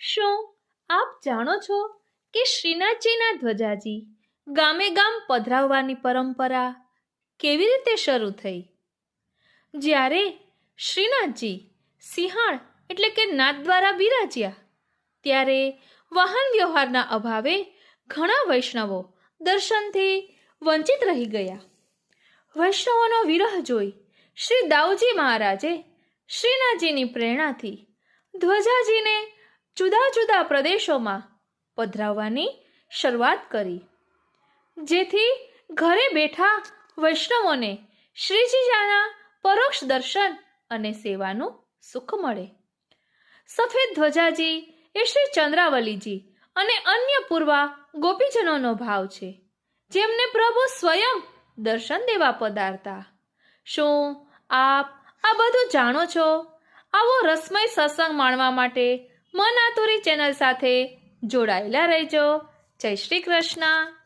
શું આપ જાણો છો કે શ્રીનાથજીના ધ્વજાજી ગામે ગામ પધરાવવાની પરંપરા કેવી રીતે શરૂ થઈ? જ્યારે શ્રીનાથજી સિંહાણ એટલે કે નાથ દ્વારા બિરાજ્યા, ત્યારે વાહન વ્યવહારના અભાવે ઘણા વૈષ્ણવો દર્શનથી વંચિત રહી ગયા. વૈષ્ણવોનો વિરહ જોઈ શ્રી દાઉજી મહારાજે શ્રીનાથજીની પ્રેરણાથી ધ્વજાજીને જુદા જુદા પ્રદેશોમાં પધરાવવાની શરૂઆત કરી. જેથી ઘરે બેઠા વૈષ્ણવોને શ્રીજીજાના પરોક્ષ દર્શન અને સેવાનું સુખ મળે. સફેદ ધ્વજાજી એ શ્રી ચંદ્રાવલીજી અને અન્ય પૂર્વા ગોપીજનોનો ભાવ છે, જેમને પ્રભુ સ્વયં દર્શન દેવા પધારતા. શું આપ આ બધું જાણો છો? આવો રસમય સત્સંગ માણવા માટે મન આતુરી ચેનલ સાથે જોડાયેલા રહેજો. જય શ્રી કૃષ્ણ.